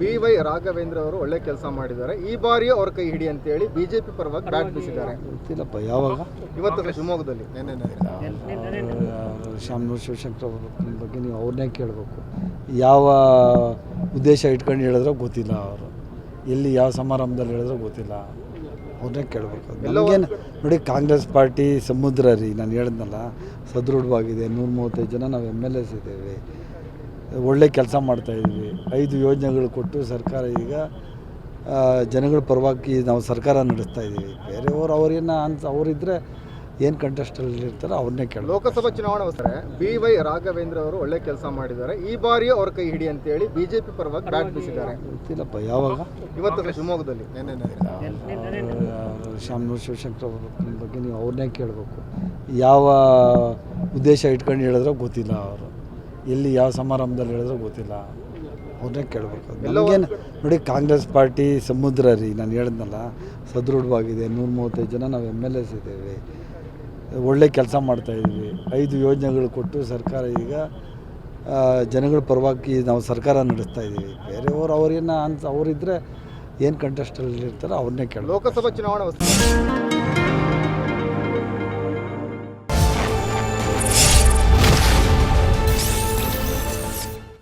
B Y Raghavendra ಅವರು ಒಳ್ಳೆ ಕೆಲಸ ಮಾಡಿದ್ದಾರೆ. ಈ ಬಾರಿಯೂ ಅವ್ರ ಕೈ ಹಿಡಿ ಅಂತ ಹೇಳಿ ಬಿಜೆಪಿ ಪರವಾಗಿ ಬ್ಯಾಟ್ ಬೀಸಿದ್ದಾರೆ. ಗೊತ್ತಿಲ್ಲಪ್ಪ ಯಾವಾಗ? ಇವತ್ತು ಶಿವಮೊಗ್ಗದಲ್ಲಿ. ಶ್ಯಾಮನೂರು ಶಿವಶಂಕರ್ ಅವ್ರ ಬಗ್ಗೆ ನೀವು ಅವ್ರನ್ನೇ ಕೇಳಬೇಕು. ಯಾವ ಉದ್ದೇಶ ಇಟ್ಕೊಂಡು ಹೇಳಿದ್ರೆ ಗೊತ್ತಿಲ್ಲ ಅವರು. ಎಲ್ಲಿ ಯಾವ ಸಮಾರಂಭದಲ್ಲಿ ಹೇಳಿದ್ರೆ ಗೊತ್ತಿಲ್ಲ. ಅವ್ರನ್ನೇ ಕೇಳಬೇಕು. ನಮಗೇನು ನೋಡಿ ಕಾಂಗ್ರೆಸ್ ಪಾರ್ಟಿ ಸಮುದ್ರ ರೀ ನಾನು ಹೇಳಿದ್ನಲ್ಲ ಸದೃಢವಾಗಿದೆ. ನೂರ ಮೂವತ್ತೈದು ಜನ ನಾವು ಎಂ ಎಲ್ ಎಸ್ ಇದ್ದೇವೆ. ಒಳ್ಳೆ ಕೆಲಸ ಮಾಡ್ತಾಯಿದ್ವಿ ಐದು ಯೋಜನೆಗಳು ಕೊಟ್ಟು ಸರ್ಕಾರ ಈಗ ಜನಗಳ ಪರವಾಗಿ ನಾವು ಸರ್ಕಾರ ನಡೆಸ್ತಾ ಇದ್ದೀವಿ. ಬೇರೆಯವರು ಅವ್ರೇನ ಅಂತ ಅವರಿದ್ದರೆ ಏನು ಕಂಟೆಸ್ಟಲ್ಲಿ ಇರ್ತಾರೆ ಅವ್ರನ್ನೇ ಕೇಳಿ ಲೋಕಸಭಾ ಚುನಾವಣೆ ಅವಸರ ಬಿ ವೈ ರಾಘವೇಂದ್ರ ಅವರು ಒಳ್ಳೆ ಕೆಲಸ ಮಾಡಿದ್ದಾರೆ. ಈ ಬಾರಿಯೂ ಅವ್ರ ಕೈ ಹಿಡಿ ಅಂತ ಹೇಳಿ ಬಿಜೆಪಿ ಪರವಾಗಿ ಬ್ಯಾಟ್ ಬೀಸಿದ್ದಾರೆ. ಗೊತ್ತಿಲ್ಲಪ್ಪ ಯಾವಾಗ? ಇವತ್ತು ಶಿವಮೊಗ್ಗದಲ್ಲಿ. ಶ್ಯಾಮನೂರು ಶಿವಶಂಕರ್ ಅವ್ರ ಬಗ್ಗೆ ನೀವು ಅವ್ರನ್ನೇ ಕೇಳಬೇಕು. ಯಾವ ಉದ್ದೇಶ ಇಟ್ಕೊಂಡು ಹೇಳಿದ್ರೆ ಗೊತ್ತಿಲ್ಲ ಅವರು. ಎಲ್ಲಿ ಯಾವ ಸಮಾರಂಭದಲ್ಲಿ ಹೇಳಿದ್ರು ಗೊತ್ತಿಲ್ಲ. ಅವ್ರನ್ನೇ ಕೇಳಬೇಕು. ನಮಗೇನು ನೋಡಿ ಕಾಂಗ್ರೆಸ್ ಪಾರ್ಟಿ ಸಮುದ್ರ ರೀ ನಾನು ಹೇಳಿದ್ನಲ್ಲ ಸದೃಢವಾಗಿದೆ ನೂರ ಮೂವತ್ತೈದು ಜನ ನಾವು ಎಂ ಎಲ್ ಎಸ್ ಇದ್ದೇವೆ ಒಳ್ಳೆ ಕೆಲಸ ಮಾಡ್ತಾಯಿದ್ವಿ ಐದು ಯೋಜನೆಗಳು ಕೊಟ್ಟು ಸರ್ಕಾರ ಈಗ ಜನಗಳ ಪರವಾಗಿ ನಾವು ಸರ್ಕಾರ ನಡೆಸ್ತಾ ಇದ್ದೀವಿ. ಬೇರೆಯವರು ಅವ್ರೇನ ಅಂತ ಅವರಿದ್ದರೆ ಏನು ಕಂಟೆಸ್ಟಲ್ಲಿ ಇರ್ತಾರೋ ಅವ್ರನ್ನೇ ಕೇಳಬೇಕು. ಲೋಕಸಭಾ ಚುನಾವಣೆ